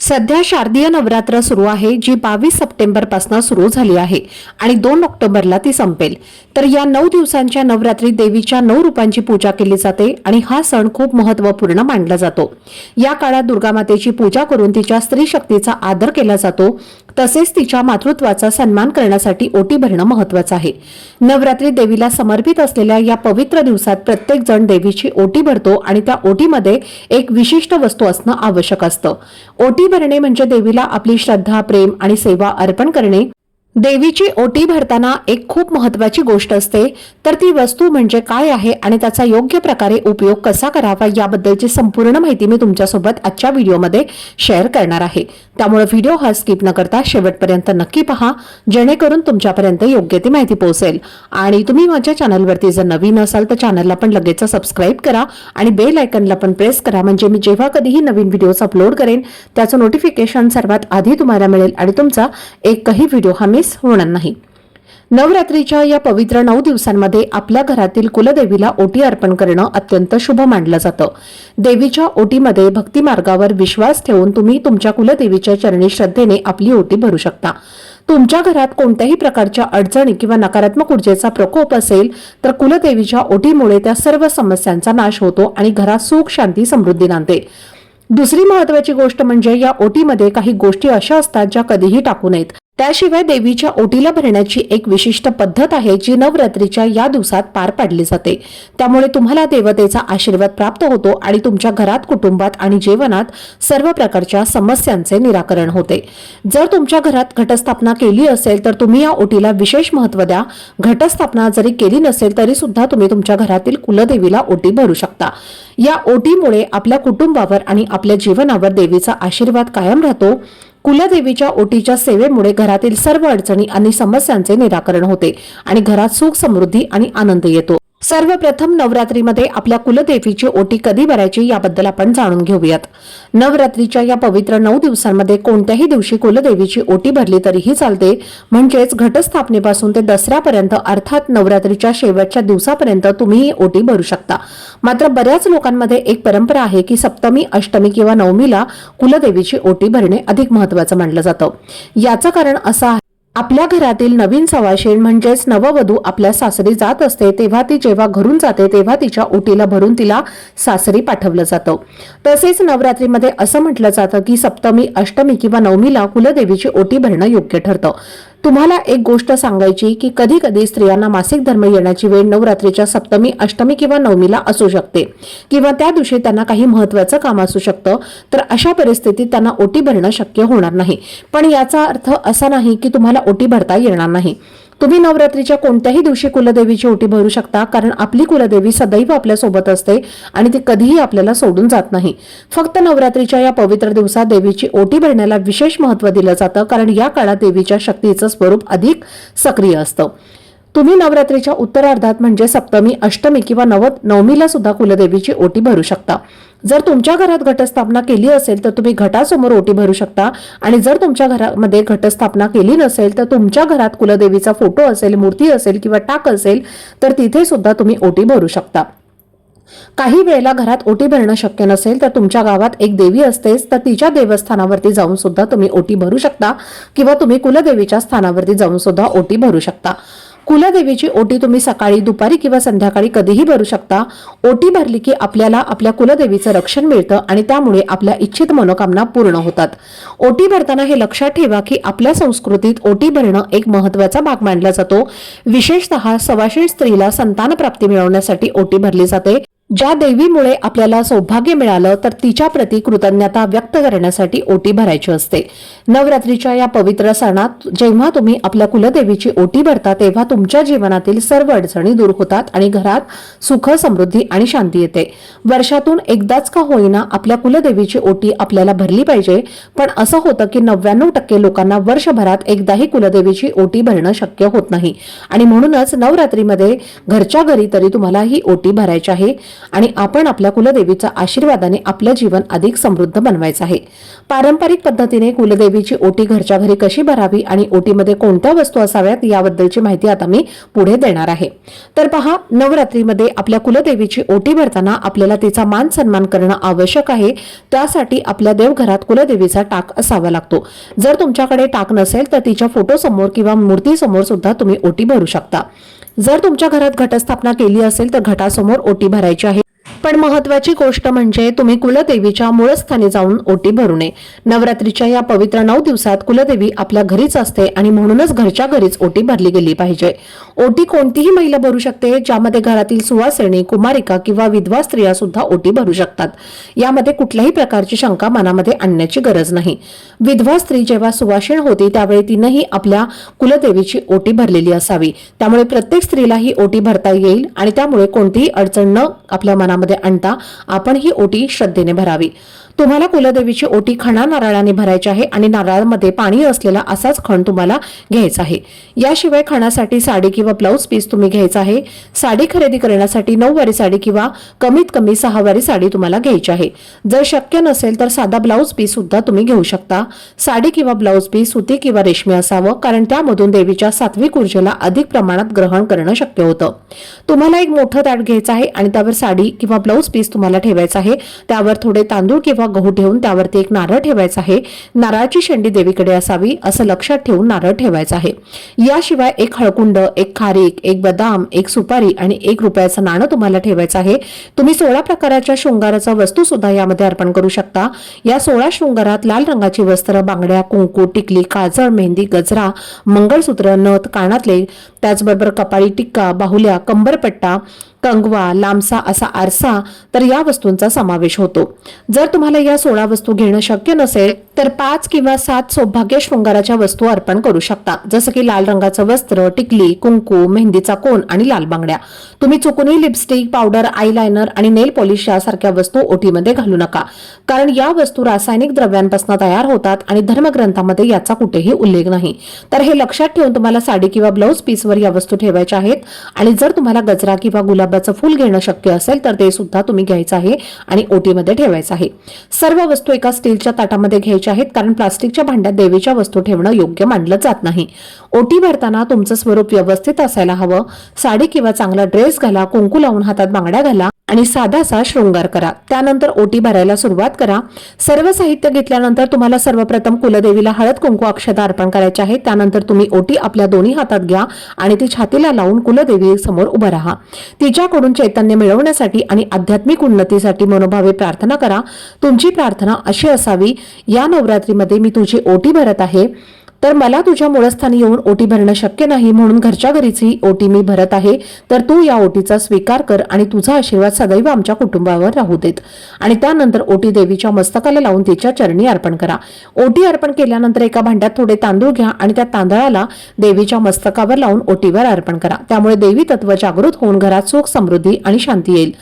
सध्या शारदीय नवरात्र सुरू आहे जी बावीस सप्टेंबरपासून सुरू झाली आहे आणि दोन ऑक्टोबरला ती संपेल. तर या नऊ दिवसांच्या नवरात्री देवीच्या नऊ रूपांची पूजा केली जाते आणि हा सण खूप महत्त्वपूर्ण मानला जातो. या काळात दुर्गामातेची पूजा करून तिच्या स्त्री शक्तीचा आदर केला जातो तसेच तिच्या मातृत्वाचा सन्मान करण्यासाठी ओटी भरणं महत्वाचं आहे. नवरात्री देवीला समर्पित असलेल्या या पवित्र दिवसात प्रत्येक जण देवीची ओटी भरतो आणि त्या ओटीमध्ये एक विशिष्ट वस्तू असणं आवश्यक असतं. ओटी भरणे म्हणजे देवीला आपली श्रद्धा प्रेम आणि सेवा अर्पण करणे देवीची ओटी भरताना एक खूप महत्वाची गोष्ट असते. तर ती वस्तू म्हणजे काय आहे आणि त्याचा योग्य प्रकारे उपयोग कसा करावा याबद्दलची संपूर्ण माहिती मी तुमच्यासोबत आजच्या व्हिडिओमध्ये शेअर करणार आहे. त्यामुळे व्हिडिओ हा स्किप न करता शेवटपर्यंत नक्की पहा जेणेकरून तुमच्यापर्यंत योग्य ती माहिती पोहोचेल. आणि तुम्ही माझ्या चॅनलवरती जर नवीन असाल तर चॅनलला पण लगेच सबस्क्राईब करा आणि बेल आयकनला पण प्रेस करा. म्हणजे मी जेव्हा कधीही नवीन व्हिडिओज अपलोड करेन त्याचं नोटिफिकेशन सर्वात आधी तुम्हाला मिळेल आणि तुमचा एकही व्हिडिओ हा मी मिस होणार नाही. नवरात्रीच्या या पवित्र नऊ दिवसांमध्ये आपल्या घरातील कुलदेवीला ओटी अर्पण करणं अत्यंत शुभ मानलं जातं. देवीच्या ओटीमध्ये भक्ती मार्गावर विश्वास ठेवून तुम्ही तुमच्या कुलदेवीच्या चरणी श्रद्धेने आपली ओटी भरू शकता. तुमच्या घरात कोणत्याही प्रकारच्या अडचणी किंवा नकारात्मक ऊर्जेचा प्रकोप असेल तर कुलदेवीच्या ओटीमुळे त्या सर्व समस्यांचा नाश होतो आणि घरात सुख शांती समृद्धी नांदते. दुसरी महत्वाची गोष्ट म्हणजे या ओटीमध्ये काही गोष्टी अशा असतात ज्या कधीही टाकू नयेत. त्याशिवाय देवीच्या ओटीला भरण्याची एक विशिष्ट पद्धत आहे जी नवरात्रीच्या या दिवसात पार पाडली जाते. त्यामुळे तुम्हाला देवतेचा आशीर्वाद प्राप्त होतो आणि तुमच्या घरात कुटुंबात आणि जीवनात सर्व प्रकारच्या समस्यांचे निराकरण होते. जर तुमच्या घरात घटस्थापना केली असेल तर तुम्ही या ओटीला विशेष महत्त्व द्या. घटस्थापना जरी केली नसेल तरी सुद्धा तुम्ही तुमच्या घरातील कुलदेवीला ओटी भरू शकता. या ओटीमुळे आपल्या कुटुंबावर आणि आपल्या जीवनावर देवीचा आशीर्वाद कायम राहतो. कुलदेवीच्या ओटीच्या सेवेमुळे घरातील सर्व अडचणी आणि समस्यांचे निराकरण होते आणि घरात सुख समृद्धी आणि आनंद येतो. सर्वप्रथम नवरात्रीमध्ये आपल्या कुलदेवीची ओटी कधी भरायची याबद्दल आपण जाणून घेऊयात. नवरात्रीच्या या पवित्र नऊ दिवसांमध्ये कोणत्याही दिवशी कुलदेवीची ओटी भरली तरीही चालते. म्हणजेच घटस्थापनेपासून ते दसऱ्यापर्यंत अर्थात नवरात्रीच्या शेवटच्या दिवसापर्यंत तुम्ही ही ओटी भरू शकता. मात्र बऱ्याच लोकांमध्ये एक परंपरा आहे की सप्तमी अष्टमी किंवा नवमीला कुलदेवीची ओटी भरणे अधिक महत्वाचं मानलं जातं. याचं कारण असं आहे आपल्या घरातील नवीन सवाशेण म्हणजेच नववधू आपल्या सासरी जात असते तेव्हा ती जेव्हा घरून जाते तेव्हा तिच्या ओटीला भरून तिला सासरी पाठवलं जातं. तसेच नवरात्रीमध्ये असं म्हटलं जातं की सप्तमी अष्टमी किंवा नवमीला कुलदेवीची ओटी भरणं योग्य ठरतं. तुम्हाला एक गोष्ट सांगायची की कधी कधी स्त्रियांना मासिक धर्म येण्याची वेळ नवरात्रीच्या सप्तमी अष्टमी किंवा नवमीला असू शकते. किंवा त्या दिवशी त्यांना काही महत्वाचं काम असू शकतं तर अशा परिस्थितीत त्यांना ओटी भरणं शक्य होणार नाही. पण याचा अर्थ असा नाही की तुम्हाला ओटी भरता येणार नाही. तुम्ही नवरात्रीच्या कोणत्याही दिवशी कुलदेवीची ओटी भरू शकता कारण आपली कुलदेवी सदैव आपल्यासोबत असते आणि ती कधीही आपल्याला सोडून जात नाही. फक्त नवरात्रीच्या या पवित्र दिवसात देवीची ओटी भरण्याला विशेष महत्त्व दिलं जातं कारण या काळात देवीच्या शक्तीचं स्वरूप अधिक सक्रिय असतं. तुम्ही नवरात्रीच्या उत्तरार्धात म्हणजे सप्तमी अष्टमी किंवा नव नवमीला सुद्धा कुलदेवीची ओटी भरू शकता. जर तुमच्या घरात घटस्थापना केली असेल तर तुम्ही घटासमोर ओटी भरू शकता. आणि जर तुमच्या घरामध्ये घटस्थापना केली नसेल तर तुमच्या घरात कुलदेवीचा फोटो असेल मूर्ती असेल किंवा टाक असेल तर तिथे सुद्धा तुम्ही ओटी भरू शकता. काही वेळेला घरात ओटी भरणं शक्य नसेल तर तुमच्या गावात एक देवी असतेच तर तिच्या देवस्थानावरती जाऊन सुद्धा तुम्ही ओटी भरू शकता किंवा तुम्ही कुलदेवीच्या स्थानावरती जाऊन सुद्धा ओटी भरू शकता. कुलदेवीची ओटी तुम्ही सकाळी दुपारी किंवा संध्याकाळी कधीही भरू शकता. ओटी भरली की आपल्याला आपल्या कुलदेवीचं रक्षण मिळतं आणि त्यामुळे आपल्या इच्छित मनोकामना पूर्ण होतात. ओटी भरताना हे लक्षात ठेवा की आपल्या संस्कृतीत ओटी भरणं एक महत्त्वाचा भाग मानला जातो. विशेषतः सवाशे स्त्रीला संतान प्राप्ती मिळवण्यासाठी ओटी भरली जाते. ज्या देवीमुळे आपल्याला सौभाग्य मिळालं तर तिच्या प्रती कृतज्ञता व्यक्त करण्यासाठी ओटी भरायची असते. नवरात्रीच्या या पवित्र सणात जेव्हा तुम्ही आपल्या कुलदेवीची ओटी भरता तेव्हा तुमच्या जीवनातील सर्व अडचणी दूर होतात आणि घरात सुख समृद्धी आणि शांती येते. वर्षातून एकदाच का होईना आपल्या कुलदेवीची ओटी आपल्याला भरली पाहिजे पण असं होतं की नव्याण्णव टक्के लोकांना वर्षभरात एकदाही कुलदेवीची ओटी भरणं शक्य होत नाही. आणि म्हणूनच नवरात्रीमध्ये घरच्या घरी तरी तुम्हाला ही ओटी भरायची आहे. आणि आपण आपल्या कुलदेवीच्या आशीर्वादाने आपलं जीवन अधिक समृद्ध बनवायचं आहे. पारंपरिक पद्धतीने कुलदेवीची ओटी घरच्या घरी कशी भरावी आणि ओटीमध्ये कोणत्या वस्तू असाव्यात याबद्दलची माहिती आता मी पुढे देणार आहे. तर पहा नवरात्रीमध्ये आपल्या कुलदेवीची ओटी भरताना आपल्याला तिचा मान सन्मान करणं आवश्यक आहे. त्यासाठी आपल्या देवघरात कुलदेवीचा टाक असावा लागतो. जर तुमच्याकडे टाक नसेल तर तिच्या फोटोसमोर किंवा मूर्तीसमोर सुद्धा तुम्ही ओटी भरू शकता. जर तुमच्या घरात घटस्थापना केली असेल तर घटासमोर ओटी भरायची आहे. पण महत्वाची गोष्ट म्हणजे तुम्ही कुलदेवीच्या मूळस्थानी जाऊन ओटी भरू नये. नवरात्रीच्या या पवित्र नऊ दिवसात कुलदेवी आपल्या घरीच असते आणि म्हणूनच घरच्या घरीच ओटी भरली गेली पाहिजे. ओटी कोणतीही महिला भरू शकते ज्यामध्ये घरातील सुवासिनी कुमारिका किंवा विधवा स्त्रिया सुद्धा ओटी भरू शकतात. यामध्ये कुठल्याही प्रकारची शंका मनामध्ये आणण्याची गरज नाही. विधवा स्त्री जेव्हा सुवासिन होती त्यावेळी तिनंही आपल्या कुलदेवीची ओटी भरलेली असावी. त्यामुळे प्रत्येक स्त्रीला ही ओटी भरता येईल आणि त्यामुळे कोणतीही अडचण न आपल्या मनामध्ये आणता आपण ही ओटी श्रद्धेने भरावी. तुम्हाला कुलदेवीची ओटी खणा नारळाने भरायची आहे आणि नारळामध्ये पाणी असलेला असाच खण तुम्हाला घ्यायचा आहे. याशिवाय खणासाठी साडी किंवा ब्लाऊज पीस तुम्ही घ्यायचा आहे. साडी खरेदी करण्यासाठी नऊवारी साडी किंवा कमीत कमी सहावारी साडी तुम्हाला घ्यायची आहे. जर शक्य नसेल तर साधा ब्लाऊज पीस सुद्धा तुम्ही घेऊ शकता. साडी किंवा ब्लाऊज पीस सुती किंवा रेशमी असावं कारण त्यामधून देवीच्या सात्विक ऊर्जेला अधिक प्रमाणात ग्रहण करणं शक्य होतं. तुम्हाला एक मोठं ताट घ्यायचं आहे आणि त्यावर साडी किंवा ब्लाऊज पीस तुम्हाला ठेवायचा आहे. त्यावर थोडे तांदूळ किंवा गहू ठेवून त्यावरती एक नारळ ठेवायचा आहे. नारळाची शेंडी देवीकडे असावी असं लक्षात ठेवून नारळ ठेवायचा आहे. याशिवाय एक हळकुंड एक खारीक एक बदाम एक सुपारी आणि एक रुपयाचं नाणं तुम्हाला ठेवायचं आहे. तुम्ही सोळा प्रकाराच्या शृंगाराचा वस्तू सुद्धा यामध्ये अर्पण करू शकता. या सोळा शृंगारात लाल रंगाची वस्त्र बांगड्या कुंकू टिकली काजळ मेहंदी गजरा मंगळसूत्र नथ कानातले त्याचबरोबर कपाळी टिक्का बाहुल्या कंबरपट्टा कंगवा लांबसा असा आरसा तर या वस्तूंचा समावेश होतो. जर तुम्हाला या सोळा वस्तू घेणं शक्य नसेल तर पाच किंवा सात सौभाग्य शृंगाराच्या वस्तू अर्पण करू शकता. जसं की लाल रंगाचं वस्त्र टिकली कुंकू मेहंदीचा कोन आणि लाल बांगड्या. तुम्ही चुकूनही लिपस्टिक पावडर आयलायनर आणि नेल पॉलिश यासारख्या वस्तू ओटीमध्ये घालू नका. कारण या वस्तू रासायनिक द्रव्यांपासून तयार होतात आणि धर्मग्रंथामध्ये याचा कुठेही उल्लेख नाही. तर हे लक्षात ठेवून तुम्हाला साडी किंवा ब्लाऊज पीसवर या वस्तू ठेवायच्या आहेत आणि जर तुम्हाला गजरा किंवा गुलाबाचं फूल घेणं शक्य असेल तर ते सुद्धा तुम्ही घ्यायचं आहे आणि ओटीमध्ये ठेवायचं आहे. सर्व वस्तू एका स्टीलच्या ताटामध्ये घ्यायच्या आहेत कारण प्लास्टिकच्या भांड्यात देवीच्या वस्तू ठेवणं योग्य मानलं जात नाही. ओटी भरताना तुमचं स्वरूप व्यवस्थित असायला हवं. साडी किंवा चांगला ड्रेस घाला कुंकू लावून हातात बांगड्या घाला. आणि साधासा शृंगार करा. त्यानंतर ओटी भरायला सुरुवात करा. सर्व साहित्य घेतल्यानंतर तुम्हाला सर्वप्रथम कुलदेवीला हळद कुंकू अक्षता अर्पण करायचे आहे. त्यानंतर तुम्ही ओटी आपल्या दोन्ही हातात घ्या आणि ती छातीला लावून कुलदेवी समोर उभं राहा. तिच्याकडून चैतन्य मिळवण्यासाठी आणि आध्यात्मिक उन्नतीसाठी मनोभावे प्रार्थना करा. तुमची प्रार्थना अशी असावी या नवरात्रीमध्ये मी तुझी ओटी भरत आहे. तर मला तुझ्या मूळस्थानी येऊन ओटी भरणं शक्य नाही म्हणून घरच्या घरीच ही ओटी मी भरत आहे तर तू या ओटीचा स्वीकार कर आणि तुझा आशीर्वाद सदैव आमच्या कुटुंबावर राहू देत. आणि त्यानंतर ओटी देवीच्या मस्तकाला लावून तिच्या चरणी अर्पण करा. ओटी अर्पण केल्यानंतर एका भांड्यात थोडे तांदूळ घ्या आणि त्या तांदळाला देवीच्या मस्तकावर लावून ओटीवर अर्पण करा. त्यामुळे देवी तत्व जागृत होऊन घरात सुख समृद्धी आणि शांती येईल.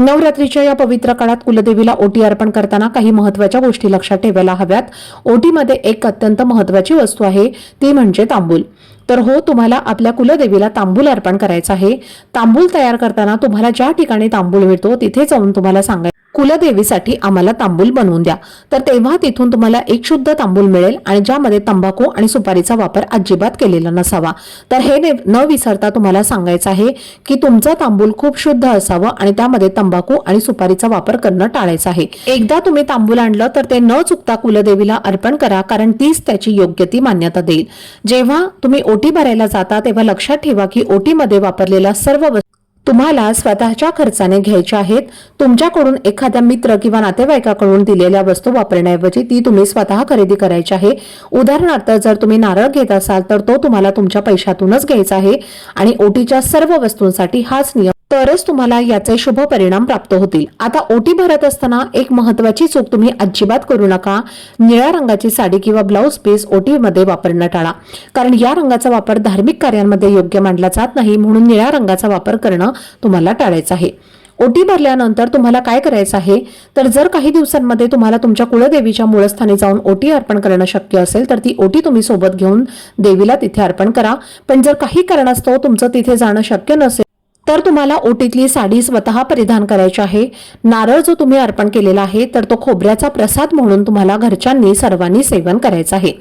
नवरात्रीच्या या पवित्र काळात कुलदेवीला ओटी अर्पण करताना काही महत्त्वाच्या गोष्टी लक्षात ठेवायला हव्यात. ओटीमध्ये एक अत्यंत महत्वाची वस्तू आहे ती म्हणजे तांबूल. तर हो तुम्हाला आपल्या कुलदेवीला तांबूल अर्पण करायचं आहे. तांबूल तयार करताना तुम्हाला ज्या ठिकाणी तांबूल मिळतो तिथे जाऊन तुम्हाला सांगायचं कुलदेवीसाठी आम्हाला तांबूल बनवून द्या. तर तेव्हा तिथून तुम्हाला एक शुद्ध तांबूल मिळेल आणि ज्यामध्ये तंबाखू आणि सुपारीचा वापर अजिबात केलेला नसावा. तर हे न विसरता तुम्हाला सांगायचं आहे की तुमचं तांबूल खूप शुद्ध असावं आणि त्यामध्ये तंबाखू आणि सुपारीचा वापर करणं टाळायचं आहे. एकदा तुम्ही तांबूल आणलं तर ते न चुकता कुलदेवीला अर्पण करा कारण तीच त्याची योग्य ती मान्यता देईल. जेव्हा तुम्ही ओटी भरायला जाता तेव्हा लक्षात ठेवा की ओटीमध्ये वापरलेला सर्व वस्तू तुम्हाला स्वतःच्या खर्चाने घ्यायच्या आहेत तुमच्याकडून एखाद्या मित्र किंवा नातेवाईकाकडून दिलेल्या वस्तू वापरण्याऐवजी ती तुम्ही स्वतः खरेदी करायची आहे. उदाहरणार्थ जर तुम्ही नारळ घेत असाल तर तो तुम्हाला तुमच्या पैशातूनच घ्यायचा आहे आणि ओटीच्या सर्व वस्तूंसाठी हाच नियम तरच तुम्हाला याचे शुभ परिणाम प्राप्त होतील. आता ओटी भरत असताना एक महत्वाची चूक तुम्ही अजिबात करू नका. निळ्या रंगाची साडी किंवा ब्लाऊज पीस ओटीमध्ये वापरणं टाळा. कारण या रंगाचा वापर धार्मिक कार्यांमध्ये योग्य मानला जात नाही म्हणून निळ्या रंगाचा वापर करणं तुम्हाला टाळायचं आहे. ओटी भरल्यानंतर तुम्हाला काय करायचं आहे? तर जर काही दिवसांमध्ये तुम्हाला तुमच्या कुळदेवीच्या मूळस्थानी जाऊन ओटी अर्पण करणं शक्य असेल तर ती ओटी तुम्ही सोबत घेऊन देवीला तिथे अर्पण करा. पण जर काही कारणास्तव तुमचं तिथे जाणं शक्य नसेल तर तुम्हाला ओटीतली साडी स्वतः परिधान करायची आहे. नारळ जो तुम्ही अर्पण केलेला आहे तर तो खोबऱ्याचा प्रसाद म्हणून तुम्हाला घरच्यांनी सर्वांनी सेवन करायचं आहे.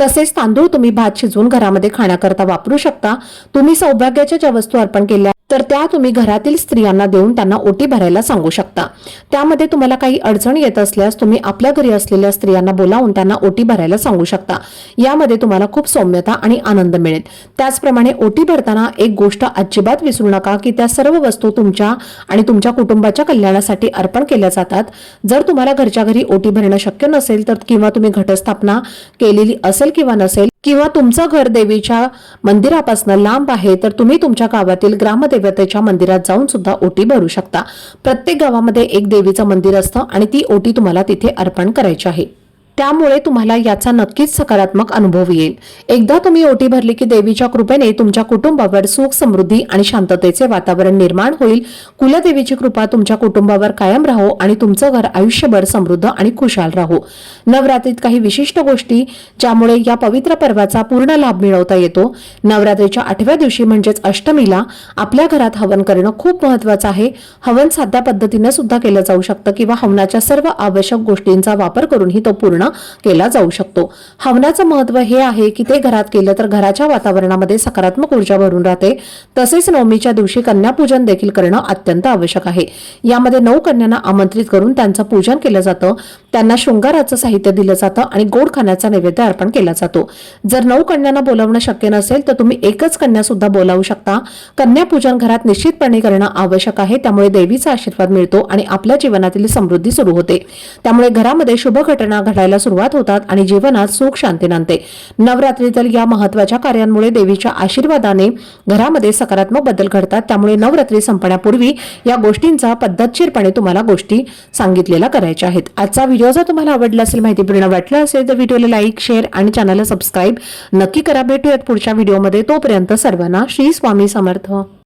तसेच तांदूळ तुम्ही भात शिजवून घरामध्ये खाण्याकरता वापरू शकता. तुम्ही सौभाग्याच्या ज्या वस्तू अर्पण केल्या तर त्या तुम्ही घरातील स्त्रियांना देऊन त्यांना ओटी भरायला सांगू शकता. त्यामध्ये तुम्हाला काही अडचण येत असल्यास तुम्ही आपल्या घरी असलेल्या स्त्रियांना बोलावून त्यांना ओटी भरायला सांगू शकता. यामध्ये तुम्हाला खूप सौम्यता आणि आनंद मिळेल. त्याचप्रमाणे ओटी भरताना एक गोष्ट अजिबात विसरू नका की त्या सर्व वस्तू तुमच्या आणि तुमच्या कुटुंबाच्या कल्याणासाठी अर्पण केल्या जातात. जर तुम्हाला घरच्या घरी ओटी भरणं शक्य नसेल तर किंवा तुम्ही घटस्थापना केलेली असेल किंवा नसेल किंवा तुमचं घर देवीच्या मंदिरापासून लांब आहे तर तुम्ही तुमच्या गावातील ग्रामदेवतेच्या मंदिरात जाऊन सुद्धा ओटी भरू शकता. प्रत्येक गावामध्ये एक देवीचं मंदिर असतं आणि ती ओटी तुम्हाला तिथे अर्पण करायची आहे. त्यामुळे तुम्हाला याचा नक्कीच सकारात्मक अनुभव येईल. एकदा तुम्ही ओटी भरली की देवीच्या कृपेने तुमच्या कुटुंबावर सुख समृद्धी आणि शांततेचे वातावरण निर्माण होईल. कुलदेवीची कृपा तुमच्या कुटुंबावर कायम राहो आणि तुमचं घर आयुष्यभर समृद्ध आणि खुशाल राहो. नवरात्रीत काही विशिष्ट गोष्टी ज्यामुळे या पवित्र पर्वाचा पूर्ण लाभ मिळवता येतो. नवरात्रीच्या आठव्या दिवशी म्हणजेच अष्टमीला आपल्या घरात हवन करणं खूप महत्वाचं आहे. हवन साध्या पद्धतीने सुद्धा केलं जाऊ शकतं किंवा हवनाच्या सर्व आवश्यक गोष्टींचा वापर करूनही तो पूर्ण केला जाऊ शकतो. हवनाचं महत्त्व हे आहे की ते घरात केलं तर घराच्या वातावरणामध्ये सकारात्मक ऊर्जा भरून राहते. तसेच नवमीच्या दिवशी कन्यापूजन देखील करणं अत्यंत आवश्यक आहे. यामध्ये नऊ कन्यांना आमंत्रित करून त्यांचं पूजन केलं जातं. त्यांना शृंगाराचं साहित्य दिलं जातं आणि गोड खाण्याचा नैवेद्य अर्पण केला जातो. जर नऊ कन्यांना बोलावणं शक्य नसेल तर तुम्ही एकच कन्या सुद्धा बोलावू शकता. कन्यापूजन घरात निश्चितपणे करणं आवश्यक आहे. त्यामुळे देवीचा आशीर्वाद मिळतो आणि आपल्या जीवनातील समृद्धी सुरू होते. त्यामुळे घरामध्ये शुभ घटना घडायला सुरुवात होतात आणि जीवनात सुख शांती नांदते. नवरात्रीतील या महत्त्वाच्या कार्यांमुळे देवीच्या आशीर्वादाने घरामध्ये सकारात्मक बदल घडतात. त्यामुळे नवरात्री संपण्यापूर्वी या गोष्टींचा पद्धतशीरपणे तुम्हाला गोष्टी सांगितलेल्या करायच्या आहेत. आजचा व्हिडिओ जर तुम्हाला आवडला असेल माहितीपूर्ण वाटला असेल तर व्हिडिओला लाईक शेअर आणि चॅनलला सबस्क्राईब नक्की करा. भेटूयात पुढच्या व्हिडिओमध्ये. तोपर्यंत सर्वांना श्री स्वामी समर्थ.